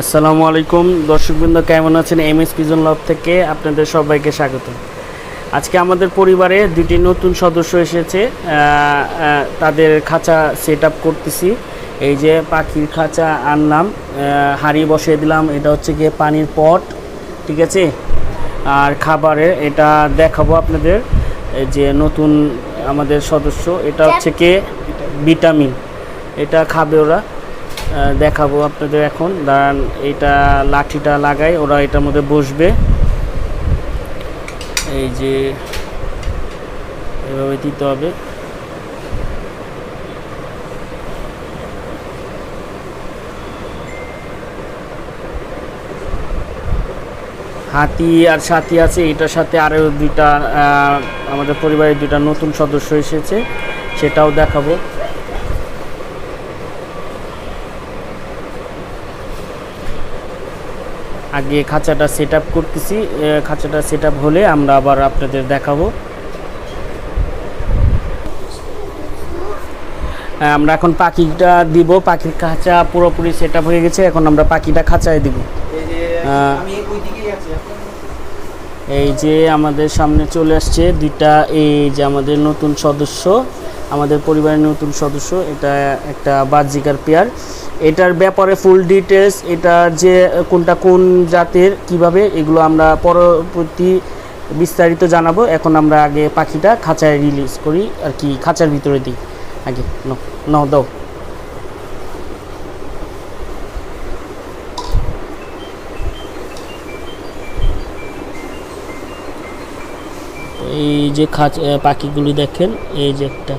আসসালামু আলাইকুম। দর্শকবৃন্দ কেমন আছেন? এম এস পিজন লব থেকে আপনাদের সবাইকে স্বাগত। আজকে আমাদের পরিবারে দুটি নতুন সদস্য এসেছে। তাদের খাঁচা সেট আপ করতেছি। এই যে পাখির খাঁচা আনলাম। হাঁড়ি বসিয়ে দিলাম। এটা হচ্ছে গিয়ে পানির পট ঠিক আছে? আর খাবারের এটা দেখাবো আপনাদের। এই যে নতুন আমাদের সদস্য এটা হচ্ছে কি ভিটামিন এটা খাবে ওরা। দেখাবো আপনাদের এখন। দাঁড়ান এটা লাঠিটা লাগাই, ওরা এটার মধ্যে বসবে। এই যে, এভাবে দিতে হবে। হাতি আর সাথী আছে, এটার সাথে আরও দুইটা আমাদের পরিবারের দুইটা নতুন সদস্য এসেছে, সেটাও দেখাবো। আগে খাঁচাটা সেট আপ করতেছি খাঁচাটা সেট আপ হলে আমরা আবার আপনাদের দেখাবো। হ্যাঁ, আমরা এখন পাখিটা দিব পাখির খাঁচা পুরোপুরি সেট আপ হয়ে গেছে এখন আমরা পাখিটা খাঁচায় দিব। এই যে আহ, আমি ওই দিকেই আছি এখন। এই যে আমাদের সামনে চলে আসছে দুইটা এই যে আমাদের নতুন সদস্য। আমাদের পরিবারের নতুন সদস্য, এটা একটা বাজিকার পেয়ার। এটার ব্যাপারে ফুল ডিটেলস এটা যে কোনটা কোন জাতের, কীভাবে, এগুলো আমরা পরবর্তী বিস্তারিত জানাব। এখন আমরা আগে পাখিটা খাঁচায় রিলিজ করি, আর কি খাঁচার ভিতরে দিই। আগে ন দাও। এই যে খাঁচ পাখিগুলি দেখেন, এই যে একটা।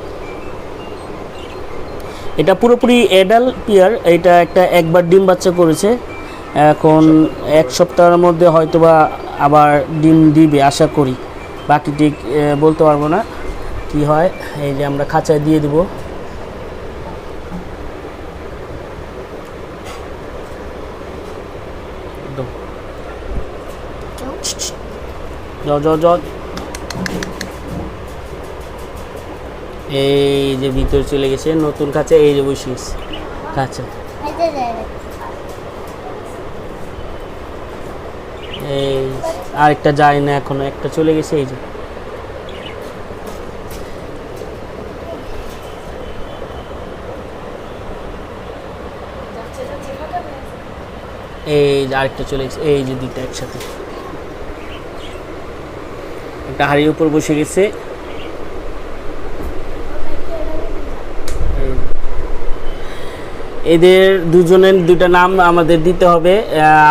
এটা পুরোপুরি এডাল পিয়ার এটা একটা একবার ডিম বাচ্চা করেছে। এখন এক সপ্তাহের মধ্যে হয়তোবা আবার ডিম দিবে আশা করি। বাকি ঠিক বলতে পারব না কি হয়। এই যে আমরা খাঁচায় দিয়ে দিব। যাও যাও যাও। এই যে ভিতর চলে গেছে, নতুন খাঁচা, এই যে বসে গেছে। খাঁচা। এই, আরেকটা যায় না এখনও, একটা চলে গেছে, এই যে। এই যে আরেকটা চলে গেছে, এই যে দুইটা একসাথে। একটা হাড়ির উপর বসে গেছে এই যে। এদের দুজনের দুইটা নাম আমাদের দিতে হবে।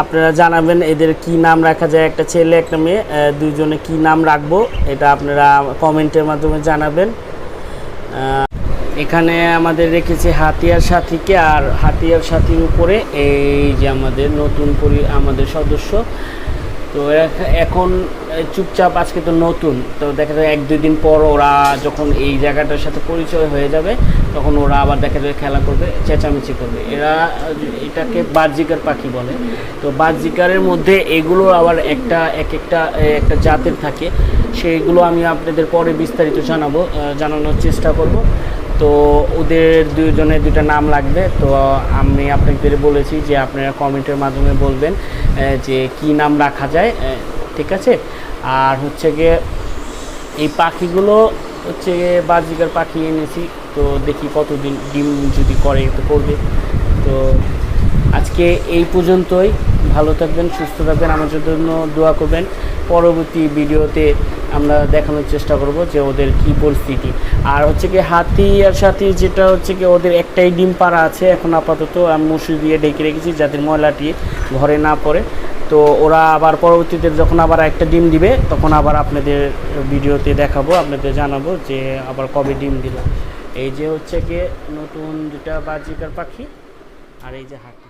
আপনারা জানাবেন এদের কি নাম রাখা যায়, একটা ছেলে, একটা মেয়ে। দুজনে কি নাম রাখব এটা আপনারা কমেন্টের মাধ্যমে জানাবেন। এখানে আমাদের রেখেছে হাতিয়ার সাথীকে আর হাতিয়ার সাথীর উপরে এই যে আমাদের নতুন পরি, আমাদের সদস্য। তো এখন চুপচাপ আজকে তো নতুন, তো দেখা যায় এক দুই দিন পর ওরা যখন এই জায়গাটার সাথে পরিচয় হয়ে যাবে তখন ওরা আবার দেখা যাবে খেলা করবে, চেঁচামেচি করবে। এরা, এটাকে বাহ্যিকার পাখি বলে। তো বাহ্যিকারের মধ্যে এগুলো আবার একটা, এক একটা একটা জাতের থাকে। সেইগুলো আমি আপনাদের পরে বিস্তারিত জানাব জানানোর চেষ্টা করব। তো ওদের দুজনের দুটা নাম লাগবে। তো আমি আপনাদের বলেছি যে আপনারা কমেন্টের মাধ্যমে বলবেন যে কি নাম রাখা যায় ঠিক আছে? আর হচ্ছে গিয়ে এই পাখিগুলো হচ্ছে বাজিকার পাখি এনেছি। তো দেখি কতদিন ডিম যদি করে, তো করবে। তো আজকে এই পর্যন্তই। ভালো থাকবেন, সুস্থ থাকবেন আমাদের জন্য দোয়া করবেন। পরবর্তী ভিডিওতে আমরা দেখানোর চেষ্টা করব যে ওদের কি পরিস্থিতি। আর হচ্ছে কি, হাতি আর সাথী যেটা হচ্ছে কি, ওদের একটাই ডিম পাড়া আছে এখন আপাতত। আমি মসুর দিয়ে ডেকে রেখেছি যাতে ময়লাটি ঘরে না পড়ে। তো ওরা আবার পরবর্তীতে যখন আবার একটা ডিম দিবে, তখন আবার আপনাদের ভিডিওতে দেখাবো, আপনাদের জানাব যে আবার কবে ডিম দিল এই যে হচ্ছে গিয়ে নতুন দুটা বাজিকার পাখি আর এই যে হাতি।